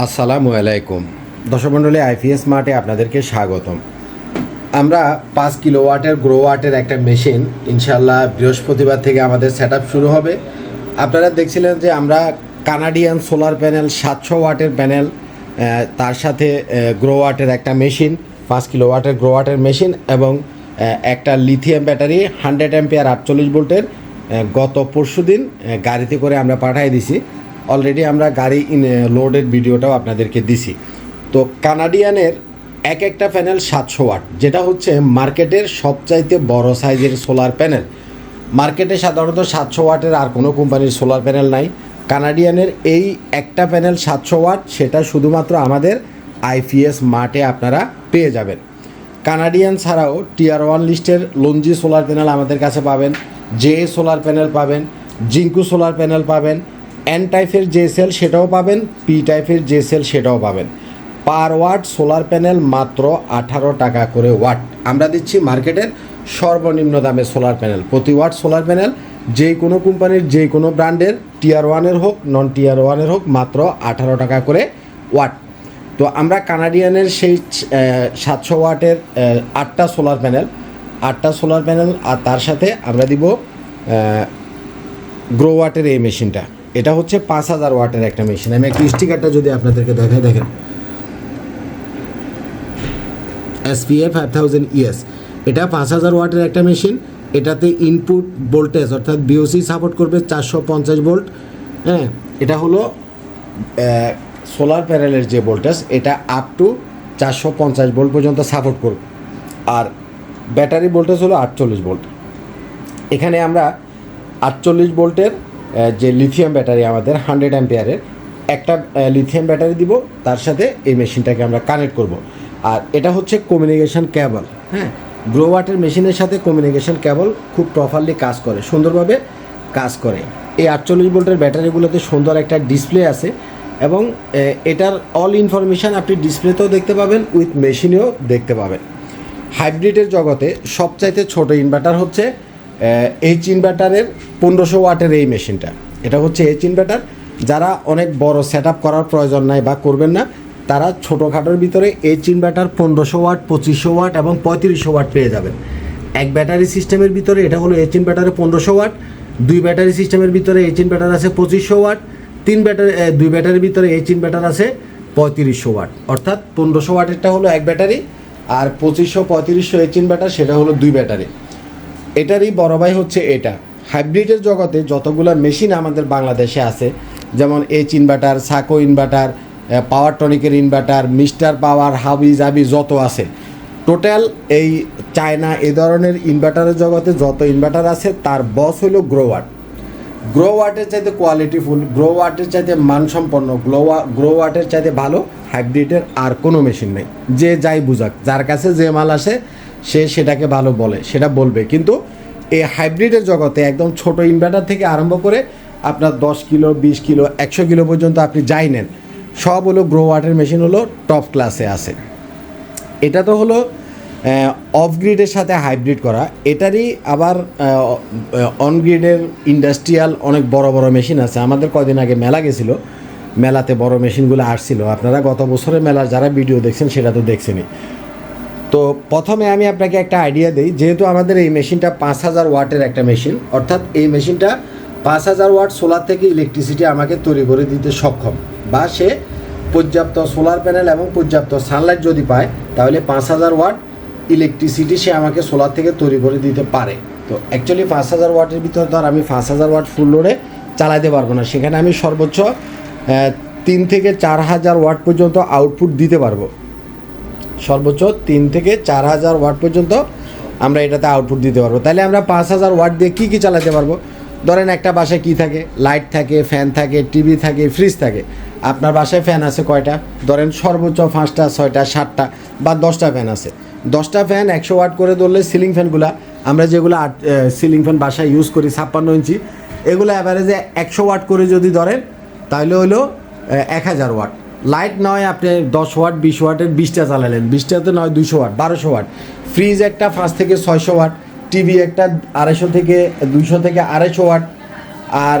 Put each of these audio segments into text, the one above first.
আসসালামু আলাইকুম। দর্শকমণ্ডলী আইপিএস মার্টে আপনাদেরকে স্বাগতম। আমরা পাঁচ কিলো ওয়াটের গ্রো ওয়াটের একটা মেশিন ইনশাল্লাহ বৃহস্পতিবার থেকে আমাদের সেট শুরু হবে। আপনারা দেখছিলেন যে আমরা কানাডিয়ান সোলার প্যানেল, সাতশো ওয়াটের প্যানেল তার সাথে গ্রো ওয়াটের একটা মেশিন, পাঁচ কিলো ওয়াটের গ্রো ওয়াটের মেশিন এবং একটা লিথিয়াম ব্যাটারি হান্ড্রেড অ্যাম্পিয়ার আটচল্লিশ ভোল্টের গত পরশু দিন গাড়িতে করে আমরা পাঠিয়ে দিছি। অলরেডি আমরা গাড়ি লোডের ভিডিওটাও আপনাদেরকে দিছি। তো কানাডিয়ানের এক একটা প্যানেল সাতশো ওয়াট যেটা হচ্ছে মার্কেটের সবচাইতে বড় সাইজের সোলার প্যানেল মার্কেটে সাধারণত সাতশো ওয়াটের আর কোনো কোম্পানির সোলার প্যানেল নাই। কানাডিয়ানের এই একটা প্যানেল সাতশো ওয়াট সেটা শুধুমাত্র আমাদের আইপিএস মার্টে আপনারা পেয়ে যাবেন। কানাডিয়ান ছাড়াও টিয়ার ওয়ান লিস্টের লঞ্জি সোলার প্যানেল আমাদের কাছে পাবেন জে সোলার প্যানেল পাবেন জিঙ্কু সোলার প্যানেল পাবেন এন টাইপের যে সেল সেটাও পাবেন পি টাইপের যে সেল সেটাও পাবেন। পার ওয়াট সোলার প্যানেল মাত্র আঠারো টাকা করে ওয়াট আমরা দিচ্ছি মার্কেটের সর্বনিম্ন দামে সোলার প্যানেল প্রতি ওয়াট সোলার প্যানেল যে কোনো কোম্পানির যে কোনো ব্র্যান্ডের টিয়ার ওয়ানের হোক নন টিয়ার ওয়ানের হোক, মাত্র আঠারো টাকা করে ওয়াট তো আমরা কানাডিয়ানের সেই সাতশো ওয়াটের আটটা সোলার প্যানেল আটটা সোলার প্যানেল আর তার সাথে আমরা দিব গ্রো ওয়াটের এই মেশিনটা এটা হচ্ছে পাঁচ হাজার ওয়াটের একটা মেশিন। আমি একটু স্টিকারটা যদি আপনাদেরকে দেখাই, দেখেন। এসপিএ ফাইভ থাউজেন্ড ইএস এটা পাঁচ হাজার ওয়াটের একটা মেশিন। এটাতে ইনপুট ভোল্টেজ অর্থাৎ বিওসি সাপোর্ট করবে চারশো পঞ্চাশ ভোল্ট হ্যাঁ এটা হলো সোলার প্যানেলের যে ভোল্টেজ এটা আপ টু চারশো পঞ্চাশ ভোল্ট পর্যন্ত সাপোর্ট করবে। আর ব্যাটারি ভোল্টেজ হলো আটচল্লিশ ভোল্ট এখানে আমরা আটচল্লিশ ভোল্টের যে লিথিয়াম ব্যাটারি আমাদের হান্ড্রেড অ্যাম্পিয়ারের একটা লিথিয়াম ব্যাটারি দিব, তার সাথে এই মেশিনটাকে আমরা কানেক্ট করব। আর এটা হচ্ছে কমিউনিকেশন ক্যাবল হ্যাঁ? গ্রো ওয়াটের মেশিনের সাথে কমিউনিকেশন ক্যাবল খুব প্রপারলি কাজ করে, সুন্দরভাবে কাজ করে। এই আটচল্লিশ ভোল্টের ব্যাটারিগুলোতে সুন্দর একটা ডিসপ্লে আছে এবং এটার অল ইনফরমেশান আপনি ডিসপ্লেতেও দেখতে পাবেন উইথ মেশিনেও দেখতে পাবেন। হাইব্রিডের জগতে সবচাইতে ছোট ইনভার্টার হচ্ছে এইচ ইনভার্টারের পনেরোশো ওয়াটের এই মেশিনটা। এটা হচ্ছে এইচ ইনভার্টার যারা অনেক বড় সেট করার প্রয়োজন নাই বা করবেন না, তারা ছোটোখাটোর ভিতরে এইচ ইনভার্টার পনেরোশো ওয়াট, পঁচিশশো ওয়াট এবং পঁয়ত্রিশশো ওয়াট পেয়ে যাবেন। এক ব্যাটারি সিস্টেমের ভিতরে এটা হলো এইচ ইনভার্টারে পনেরোশো ওয়াট, দুই ব্যাটারি সিস্টেমের ভিতরে এইচ ইনভার্টার আছে পঁচিশশো ওয়াট, তিন ব্যাটারি দুই ব্যাটারির ভিতরে এইচ ইনভার্টার আছে পঁয়ত্রিশশো ওয়াট। অর্থাৎ পনেরোশো ওয়াটেরটা হলো এক ব্যাটারি আর পঁচিশশো, পঁয়ত্রিশশো এইচ ইনভার্টার সেটা হলো দুই ব্যাটারি। এটারই বড় ভাই হচ্ছে এটা। হাইব্রিডের জগতে যতগুলো মেশিন আমাদের বাংলাদেশে আছে, যেমন H inverter Sako inverter power টনিকের inverter mister পাওয়ার হাবি জাবি যত আছে। টোটাল এই চায়না এ ধরনের ইনভার্টারের জগতে যত ইনভার্টার আছে, তার বস হলো গ্রোয়াট গ্রো ওয়াটের চাইতে কোয়ালিটিফুল গ্রো ওয়াটের চাইতে মানসম্পন্ন গ্লো গ্রো ওয়াটের চাইতে ভালো, হাইব্রিডের আর কোনো মেশিন নেই। যে যাই বুঝাক, যার কাছে যে মাল আসে সে সেটাকে ভালো বলে, সেটা বলবে। কিন্তু এই হাইব্রিডের জগতে একদম ছোট ইনভার্টার থেকে আরম্ভ করে আপনার দশ কিলো, বিশ কিলো, একশো কিলো পর্যন্ত আপনি যাই নেন, সব হলো গ্রো ওয়াটের মেশিন হলো টপ ক্লাসে আছে। এটা তো হলো অফ গ্রিডের সাথে হাইব্রিড করা। এটারই আবার অন গ্রিডের ইন্ডাস্ট্রিয়াল অনেক বড় বড় মেশিন আছে। আমাদের কদিন আগে মেলা গেছিল, মেলাতে বড় মেশিনগুলো আসছিল। আপনারা গত বছরের মেলার যারা ভিডিও দেখছেন, সেটা তো দেখছেনই। তো প্রথমে আমি আপনাকে একটা আইডিয়া দিই, যেহেতু আমাদের এই মেশিনটা পাঁচ হাজার ওয়াটের একটা মেশিন, অর্থাৎ এই মেশিনটা পাঁচ হাজার ওয়াট সোলার থেকে ইলেকট্রিসিটি আমাকে তৈরি করে দিতে সক্ষম। বা সে পর্যাপ্ত সোলার প্যানেল এবং পর্যাপ্ত সানলাইট যদি পায়, তাহলে পাঁচ হাজার ওয়াট ইলেকট্রিসিটি সে আমাকে সোলার থেকে তৈরি করে দিতে পারে। তো অ্যাকচুয়ালি পাঁচ হাজার ওয়াটের ভিতরে ধর আমি পাঁচ হাজার ওয়াট ফুল লোডে চালাতে পারব না। সেখানে আমি সর্বোচ্চ তিন থেকে চার হাজার ওয়াট পর্যন্ত আউটপুট দিতে পারব। সর্বোচ্চ তিন থেকে চার হাজার ওয়াট পর্যন্ত আমরা এটাতে আউটপুট দিতে পারব। তাহলে আমরা পাঁচ হাজার ওয়াট দিয়ে কী কী চালাতে পারব? ধরেন একটা বাসায় কী থাকে? লাইট থাকে ফ্যান থাকে টিভি থাকে ফ্রিজ থাকে। আপনার বাসায় ফ্যান আছে কয়টা? ধরেন সর্বোচ্চ পাঁচটা, ছয়টা, সাতটা বা দশটা ফ্যান আছে। দশটা ফ্যান একশো ওয়াট করে ধরলে সিলিং ফ্যানগুলা আমরা যেগুলো আট সিলিং ফ্যান বাসায় ইউজ করি ছাপ্পান্ন ইঞ্চি, এগুলো অ্যাভারেজে একশো ওয়াট করে যদি ধরেন, তাহলে হলো এক হাজার ওয়াট। লাইট নয়, আপনি দশ ওয়াট, বিশ ওয়াটের বিশটা চালালেন। বিশটাতে নয় দুশো ওয়াট, বারোশো ওয়াট। ফ্রিজ একটা পাঁচ থেকে ছয়শো ওয়াট টিভি একটা আড়াইশো থেকে দুইশো থেকে আড়াইশো ওয়াট। আর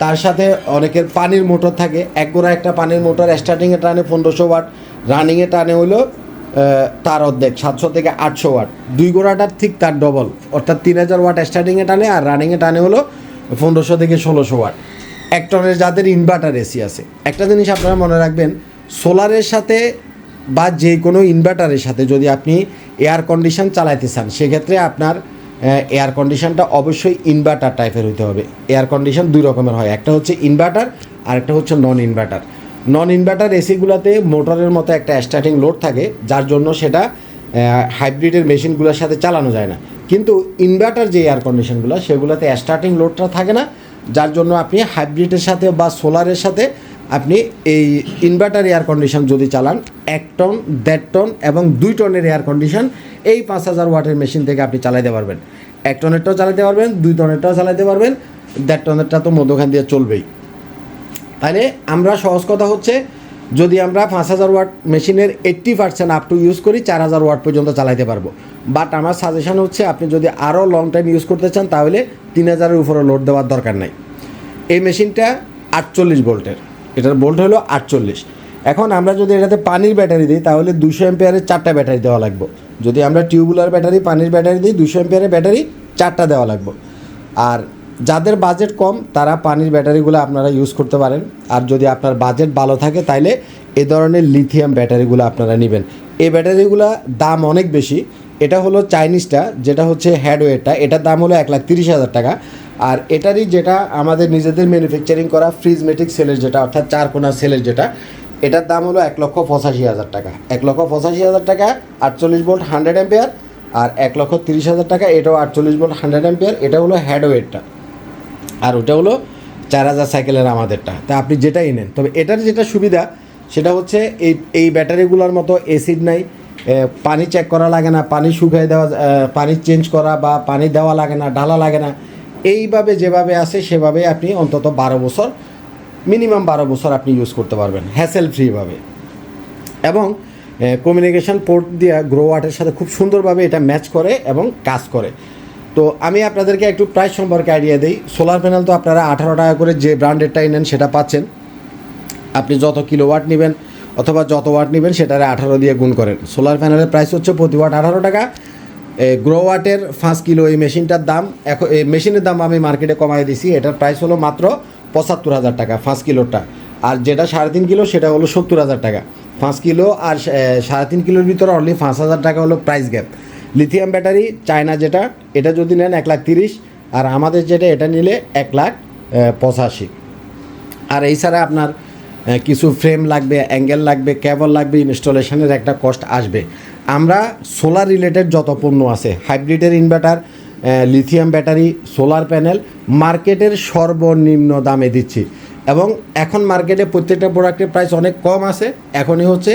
তার সাথে অনেকের পানির মোটর থাকে। এক গোড়া একটা পানির মোটর স্টার্টিংয়ে টানে পনেরোশো ওয়াট রানিংয়ে টানে হলো তার অর্ধেক, সাতশো থেকে আটশো ওয়াট। দুই গোড়াটার ঠিক তার ডবল অর্থাৎ তিন হাজার ওয়াট স্টার্টিংয়ে টানে আর রানিংয়ে টানে হলো পনেরোশো থেকে ষোলোশো ওয়াট। এক টনের যাদের ইনভার্টার এসি আছে। একটা জিনিস আপনারা মনে রাখবেন সোলারের সাথে বা যে কোনো ইনভার্টারের সাথে যদি আপনি এয়ার কন্ডিশন চালাইতে চান, সেক্ষেত্রে আপনার এয়ার কন্ডিশনটা অবশ্যই ইনভার্টার টাইপের হতে হবে। এয়ার কন্ডিশন দুই রকমের হয়, একটা হচ্ছে ইনভার্টার আর একটা হচ্ছে নন ইনভার্টার নন ইনভার্টার এসিগুলোতে মোটরের মতো একটা স্টার্টিং লোড থাকে, যার জন্য সেটা হাইব্রিডের মেশিনগুলোর সাথে চালানো যায় না। কিন্তু ইনভার্টার যে এয়ার কন্ডিশনগুলো সেগুলোতে স্টার্টিং লোডটা থাকে না যার জন্য আপনি হাইব্রিডের সাথে বা সোলারের সাথে আপনি এই ইনভার্টার এয়ার কন্ডিশন যদি চালান, এক টন দেড় টন এবং দুই টনের এয়ার কন্ডিশন এই পাঁচ হাজার ওয়াটের মেশিন থেকে আপনি চালাইতে পারবেন। এক টনেরটাও চালাতে পারবেন, দুই টনেরটাও চালাতে পারবেন, দেড় টনেরটা তো মধ্যখান দিয়ে চলবেই। তাহলে আমরা সহজ কথা হচ্ছে যদি আমরা পাঁচ হাজার ওয়াট মেশিনের eighty percent up to use করি, চার হাজার ওয়াট পর্যন্ত চালাতে পারব। বাট আমার সাজেশন হচ্ছে আপনি যদি আরও লং টাইম ইউজ করতে চান, তাহলে তিন হাজারের উপরে লোড দেওয়ার দরকার নাই। এই মেশিনটা আটচল্লিশ ভোল্টের। এটার ভোল্ট হলো আটচল্লিশ। এখন আমরা যদি এটাতে পানির ব্যাটারি দিই, তাহলে দুশো এম্পিয়ারের চারটা ব্যাটারি দেওয়া লাগবে। যদি আমরা টিউবুলার ব্যাটারি পানির ব্যাটারি দিই দুশো এম্পিয়ারের ব্যাটারি চারটা দেওয়া লাগবে। আর যাদের বাজেট কম, তারা পানির ব্যাটারিগুলো আপনারা ইউজ করতে পারেন। আর যদি আপনার বাজেট ভালো থাকে, তাইলে এ ধরনের লিথিয়াম ব্যাটারিগুলো আপনারা নেবেন। এই ব্যাটারিগুলো দাম অনেক বেশি। এটা হলো চাইনিজটা যেটা হচ্ছে হ্যাডওয়েরটা এটার দাম হলো এক লাখ তিরিশ হাজার টাকা। আর এটারই যেটা আমাদের নিজেদের ম্যানুফ্যাকচারিং করা ফ্রিজমেটিক সেলের যেটা, অর্থাৎ চার কোনা সেলের যেটা, এটার দাম হলো এক লক্ষ পঁচাশি হাজার টাকা। এক লক্ষ পঁচাশি হাজার টাকা, আটচল্লিশ ভোল্ট হান্ড্রেড অ্যাম্পিয়ার আর এক লক্ষ তিরিশ হাজার টাকা, এটাও আটচল্লিশ ভোল্ট হান্ড্রেড অ্যাম্পিয়ার এটা হলো হ্যাডওয়েরটা আর ওটা হলো চার হাজার সাইকেলের আমাদেরটা। তা আপনি যেটাই নেন। তবে এটার যেটা সুবিধা, সেটা হচ্ছে এই এই ব্যাটারিগুলোর মতো এসিড নাই। পানি চেক করা লাগে না, পানি শুকিয়ে দেওয়া পানি চেঞ্জ করা বা পানি দেওয়া লাগে না ডালা লাগে না। এইভাবে যেভাবে আছে সেভাবে আপনি অন্তত বারো বছর মিনিমাম বারো বছর আপনি ইউজ করতে পারবেন হ্যাসেল ফ্রিভাবে এবং কমিউনিকেশান পোর্ট দিয়ে গ্রো ওয়াটের সাথে খুব সুন্দরভাবে এটা ম্যাচ করে এবং কাজ করে। তো আমি আপনাদেরকে একটু প্রাইস সম্পর্কে আইডিয়া দিই। সোলার প্যানেল তো আপনারা আঠারো টাকা করে যে ব্র্যান্ডেডটাই নেন সেটা পাচ্ছেন। আপনি যত কিলো ওয়াট নেবেন অথবা যত ওয়াট নেবেন সেটারে আঠারো দিয়ে গুণ করেন। সোলার প্যানেলের প্রাইস হচ্ছে প্রতি ওয়াট আঠারো টাকা। গ্রো ওয়াটের পাঁচ কিলো এই মেশিনটার দাম, এখন এই মেশিনের দাম আমি মার্কেটে কমাই দিছি। এটার প্রাইস হলো মাত্র পঁচাত্তর হাজার টাকা পাঁচ কিলোটা আর যেটা সাড়ে তিন কিলো সেটা হলো সত্তর হাজার টাকা। পাঁচ কিলো আর সাড়ে তিন কিলোর ভিতরে অনলি পাঁচ হাজার টাকা হলো price gap lithium battery China যেটা, এটা যদি নেন এক লাখ তিরিশ, আর আমাদের যেটা, এটা নিলে এক লাখ পঁচাশি। আর এই ছাড়া আপনার কিছু ফ্রেম লাগবে অ্যাঙ্গেল লাগবে কেবল লাগবে, ইনস্টলেশনের একটা কস্ট আসবে। আমরা সোলার রিলেটেড যত পণ্য আছে হাইব্রিডের inverter lithium battery solar panel মার্কেটের সর্বনিম্ন দামে দিচ্ছি। এবং এখন মার্কেটে প্রত্যেকটা প্রোডাক্টের প্রাইস অনেক কম আছে, এখনই হচ্ছে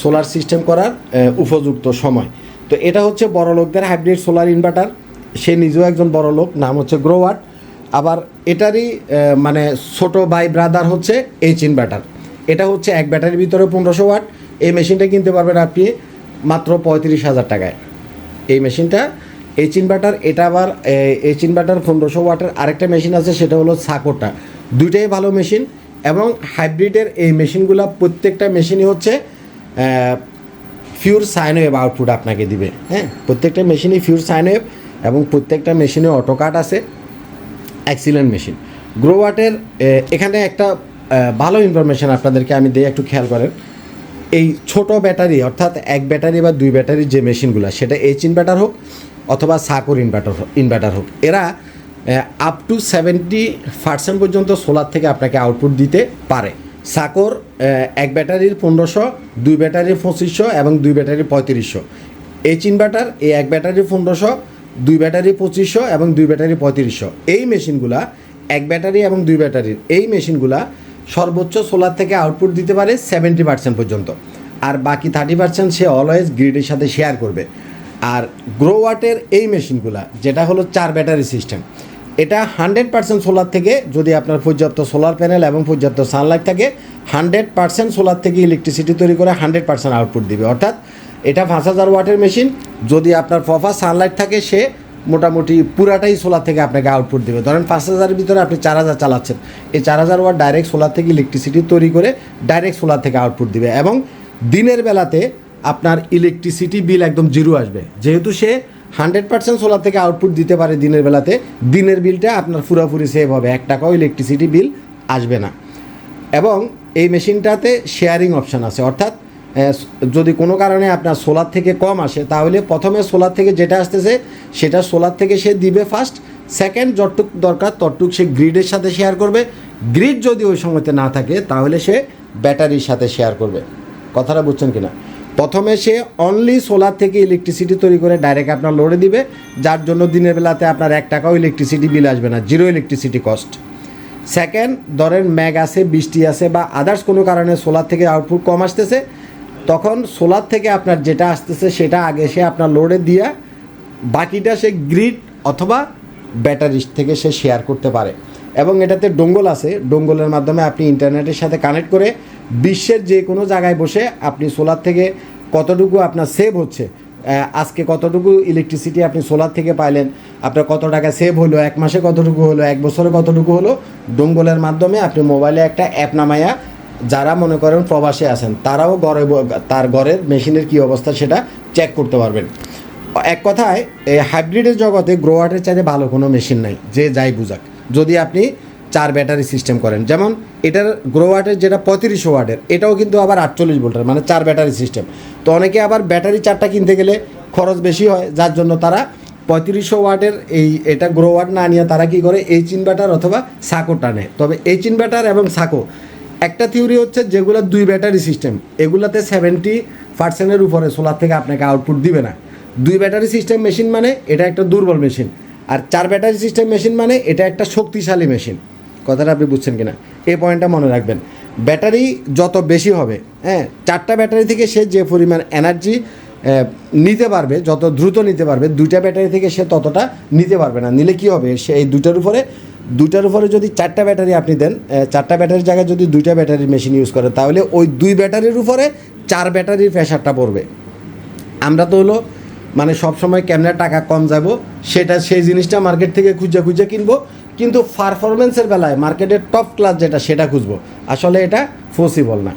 সোলার সিস্টেম করার উপযুক্ত সময়। তো এটা হচ্ছে বড় লোকদের হাইব্রিড সোলার ইনভার্টার সে নিজেও একজন বড় লোক, নাম হচ্ছে গ্রোয়াট আবার এটারই মানে ছোট ভাই ব্রাদার হচ্ছে এইচ ইনভার্টার এটা হচ্ছে এক ব্যাটারির ভিতরে পনেরোশো ওয়াট। এই মেশিনটা কিনতে পারবেন আপনি মাত্র পঁয়ত্রিশ হাজার টাকায়। এই মেশিনটা এইচ ইনভার্টার এটা আবার এইচ ইনভার্টার পনেরোশো ওয়াটের আরেকটা মেশিন আছে, সেটা হলো সাকোটা দুইটাই ভালো মেশিন এবং হাইব্রিডের এই মেশিনগুলো প্রত্যেকটা মেশিনই হচ্ছে ফিউর সাইন ওয়েভ আউটপুট আপনাকে দিবে হ্যাঁ? প্রত্যেকটা মেশিনই ফিউর সাইন ওয়েভ এবং প্রত্যেকটা মেশিনে অটো কাট আছে এক্সিলেন্ট মেশিন গ্রোওয়াটের এখানে একটা ভালো ইনফরমেশন আপনাদেরকে আমি দিই, একটু খেয়াল করেন। এই ছোট ব্যাটারি, অর্থাৎ এক ব্যাটারি বা দুই ব্যাটারির যে মেশিনগুলো সেটা এইচ ইনভার্টার হোক অথবা সাকর ইনভার্টার হোক ইনভার্টার হোক, এরা আপ টু সেভেন্টি পার্সেন্ট পর্যন্ত সোলার থেকে আপনাকে আউটপুট দিতে পারে। সাকর এক ব্যাটারির পনেরোশো, দুই ব্যাটারির পঁচিশশো এবং দুই ব্যাটারির পঁয়ত্রিশশো। এইচ ইনভার্টার এই এক ব্যাটারি পনেরোশো, দুই ব্যাটারি পঁচিশশো এবং দুই ব্যাটারি পঁয়ত্রিশশো। এই মেশিনগুলা এক ব্যাটারি এবং দুই ব্যাটারির, এই মেশিনগুলা সর্বোচ্চ সোলার থেকে আউটপুট দিতে পারে সেভেন্টি পার্সেন্ট পর্যন্ত। আর বাকি থার্টি পার্সেন্ট সে অলওয়েজ গ্রিডের সাথে শেয়ার করবে। আর গ্রোওয়াটের এই মেশিনগুলা, যেটা হলো চার ব্যাটারি সিস্টেম এটা হান্ড্রেড পার্সেন্ট সোলার থেকে যদি আপনার পর্যাপ্ত সোলার প্যানেল এবং পর্যাপ্ত সানলাইট থাকে, হান্ড্রেড পার্সেন্ট সোলার থেকে ইলেকট্রিসিটি তৈরি করে হান্ড্রেড পার্সেন্ট আউটপুট দিবে। অর্থাৎ এটা পাঁচ হাজার ওয়াটের মেশিন যদি আপনার প্রপার সানলাইট থাকে, সে মোটামুটি পুরাটাই সোলার থেকে আপনাকে আউটপুট দেবে। ধরেন পাঁচ হাজারের ভিতরে আপনি চার হাজার চালাচ্ছেন, এই চার হাজার ওয়াট ডাইরেক্ট সোলার থেকে ইলেকট্রিসিটি তৈরি করে ডাইরেক্ট সোলার থেকে আউটপুট দিবে। এবং দিনের বেলাতে আপনার ইলেকট্রিসিটি বিল একদম জিরো আসবে। যেহেতু সে হান্ড্রেড পার্সেন্ট সোলার থেকে আউটপুট দিতে পারে দিনের বেলাতে। দিনের বিলটা আপনার পুরোপুরি সেভ হবে। এক টাকাও ইলেকট্রিসিটি বিল আসবে না। এবং এই মেশিনটাতে শেয়ারিং অপশান আছে। অর্থাৎ যদি কোনো কারণে আপনার সোলার থেকে কম আসে, তাহলে প্রথমে সোলার থেকে যেটা আসতেছে, সেটা সোলার থেকে সে দিবে ফার্স্ট সেকেন্ড যতটুক দরকার, ততটুক সে গ্রিডের সাথে শেয়ার করবে। গ্রিড যদি ওই সময়তে না থাকে, তাহলে সে ব্যাটারির সাথে শেয়ার করবে। কথাটা বুঝছেন কিনা? প্রথমে সে অনলি সোলার থেকে ইলেকট্রিসিটি তৈরি করে ডাইরেক্ট আপনার লোডে দিবে, যার জন্য দিনের বেলাতে আপনার এক টাকাও ইলেকট্রিসিটি বিল আসবে না জিরো ইলেকট্রিসিটি কস্ট সেকেন্ড ধরেন ম্যাগ আছে, বৃষ্টি আছে বা আদার্স কোনো কারণে সোলার থেকে আউটপুট কম আসতেছে, তখন সোলার থেকে আপনার যেটা আসতেছে সেটা আগে সে আপনার লোডে দিয়া বাকিটা সে গ্রিড অথবা ব্যাটারি থেকে সে শেয়ার করতে পারে। এবং এটাতে ডোঙ্গল আছে। ডোঙ্গলের মাধ্যমে আপনি ইন্টারনেটের সাথে কানেক্ট করে বিশ্বের যে কোনো জায়গায় বসে আপনি সোলার থেকে কতটুকু আপনার সেভ হচ্ছে আজকে কতটুকু ইলেকট্রিসিটি আপনি সোলার থেকে পাইলেন, আপনার কত টাকা সেভ হলো, এক মাসে কতটুকু হলো, এক বছরে কতটুকু হলো, ডোঙ্গলের মাধ্যমে আপনি মোবাইলে একটা অ্যাপ নামাইয়া যারা মনে করেন প্রবাসে আছেন, তারাও ব- তার ঘরের মেশিনের কী অবস্থা সেটা চেক করতে পারবেন। এক কথায়, এই হাইব্রিডের জগতে গ্রোয়াটের চাইতে ভালো কোনো মেশিন নাই, যে যাই বুঝাক। যদি আপনি চার ব্যাটারি সিস্টেম করেন। যেমন এটার গ্রোয়াটের যেটা পঁয়ত্রিশশো ওয়াটের, এটাও কিন্তু আবার আটচল্লিশ ভোল্টের মানে চার ব্যাটারি সিস্টেম। তো অনেকে আবার ব্যাটারি চারটা কিনতে গেলে খরচ বেশি হয়, যার জন্য তারা পঁয়ত্রিশশো ওয়াটের এই এটা গ্রো ওয়াট না নিয়ে তারা কি করে এইচ ইনভার্টার অথবা সাকো টানে। তবে এইচ ইনভার্টার এবং সাকো, একটা থিওরি হচ্ছে যেগুলো দুই ব্যাটারি সিস্টেম, এগুলাতে সেভেন্টি পার্সেন্টের উপরে সোলার থেকে আপনাকে আউটপুট দিবে না। দুই ব্যাটারি সিস্টেম মেশিন মানে এটা একটা দুর্বল মেশিন আর চার ব্যাটারি সিস্টেম মেশিন মানে এটা একটা শক্তিশালী মেশিন। কথাটা আপনি বুঝছেন কিনা? এই পয়েন্টটা মনে রাখবেন। ব্যাটারি যত বেশি হবে হ্যাঁ চারটা ব্যাটারি থেকে সে যে পরিমাণ এনার্জি নিতে পারবে, যত দ্রুত নিতে পারবে, দুইটা ব্যাটারি থেকে সে ততটা নিতে পারবে না। নিলে কি হবে? সে এই দুটার উপরে, দুইটার উপরে যদি চারটা ব্যাটারি আপনি দেন চারটা ব্যাটারির জায়গায় যদি দুইটা ব্যাটারির মেশিন ইউজ করে, তাহলে ওই দুই ব্যাটারির উপরে চার ব্যাটারির প্রেশারটা পড়বে। আমরা তো হলো মানে সব সময় কেমনে টাকা কম যাব, সেটা সেই জিনিসটা মার্কেট থেকে খুঁজে খুঁজে কিনবো। কিন্তু পারফরমেন্সের বেলায় মার্কেটের টপ ক্লাস যেটা, সেটা খুঁজবো। আসলে এটা পসিবল না।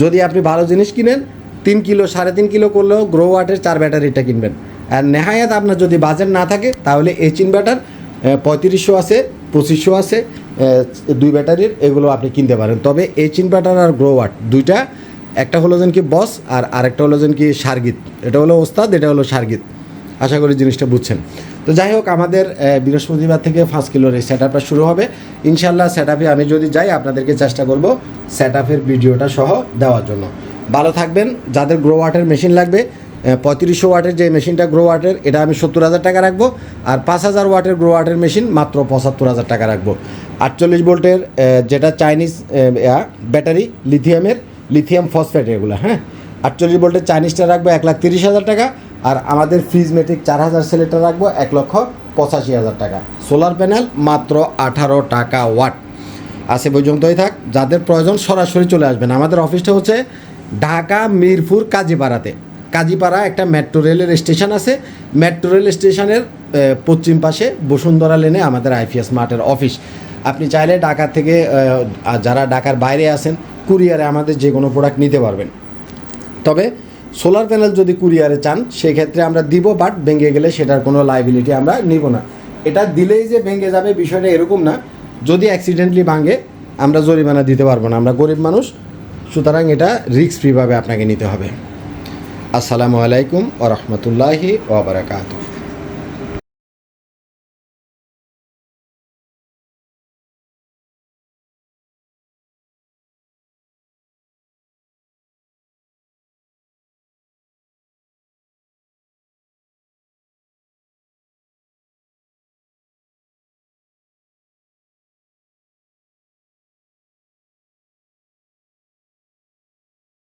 যদি আপনি ভালো জিনিস কিনেন, তিন কিলো, সাড়ে তিন কিলো করলেও গ্রো ওয়াটের চার ব্যাটারিটা কিনবেন। আর নেহায়াত আপনার যদি বাজেট না থাকে, তাহলে এইচ ইনভার্টার পঁয়ত্রিশশো আছে, পঁচিশশো আছে দুই ব্যাটারির এগুলো আপনি কিনতে পারেন। তবে এইচ ইনভার্টার আর গ্রো ওয়াট দুইটা একটা হলো যেন কি বস আর আরেকটা হলো যেন কি সার্গিত। এটা হলো ওস্তাদ, এটা হলো সার্গিত। আশা করি জিনিসটা বুঝছেন। তো যাই হোক, আমাদের বৃহস্পতিবার থেকে পাঁচ কিলোর এই সেট শুরু হবে। ইনশাল্লাহ সেট আমি যদি যাই, আপনাদেরকে চেষ্টা করব সেট ভিডিওটা সহ দেওয়ার জন্য। ভালো থাকবেন। যাদের গ্রো ওয়াটের মেশিন লাগবে পঁয়ত্রিশশো ওয়াটের যে মেশিনটা গ্রো ওয়াটের এটা আমি সত্তর হাজার টাকা রাখব। আর পাঁচ হাজার ওয়াটের গ্রো ওয়াটের মেশিন মাত্র পঁচাত্তর হাজার টাকা রাখব। আটচল্লিশ ভোল্টের যেটা চাইনিজ ব্যাটারি লিথিয়ামের লিথিয়াম ফসফেট এগুলো হ্যাঁ? আটচল্লিশ ভোল্টের চাইনিজটা রাখব এক লাখ তিরিশ হাজার টাকা, আর আমাদের ফ্রিজমেটিক চার হাজার সেলেটটা রাখব এক লক্ষ পঁচাশি হাজার টাকা। সোলার প্যানেল মাত্র আঠারো টাকা ওয়াট আসে পর্যন্তই থাক, যাদের প্রয়োজন সরাসরি চলে আসবেন। আমাদের অফিসটা হচ্ছে ঢাকা, মিরপুর, কাজীপাড়াতে। কাজীপাড়া একটা মেট্রো রেলের স্টেশন আছে। মেট্রো রেল স্টেশনের পশ্চিম পাশে বসুন্ধরা লেনে আমাদের আইপিএস মার্টের অফিস আপনি চাইলে ঢাকা থেকে যারা ঢাকার বাইরে আছেন কুরিয়ারে আমাদের যে কোনো প্রোডাক্ট নিতে পারবেন। তবে সোলার প্যানেল যদি কুরিয়ারে চান, সেক্ষেত্রে আমরা দিব বাট ভেঙে গেলে সেটার কোনো লাইবিলিটি আমরা নিব না। এটা দিলেই যে ভেঙে যাবে বিষয়টা এরকম না। যদি অ্যাক্সিডেন্টলি ভাঙে, আমরা জরিমানা দিতে পারব না। আমরা গরিব মানুষ, সুতরাং এটা রিস্ক ফ্রিভাবে আপনাকে নিতে হবে। আসসালামু আলাইকুম ও রহমতুল্লাহি ওবরাকাতু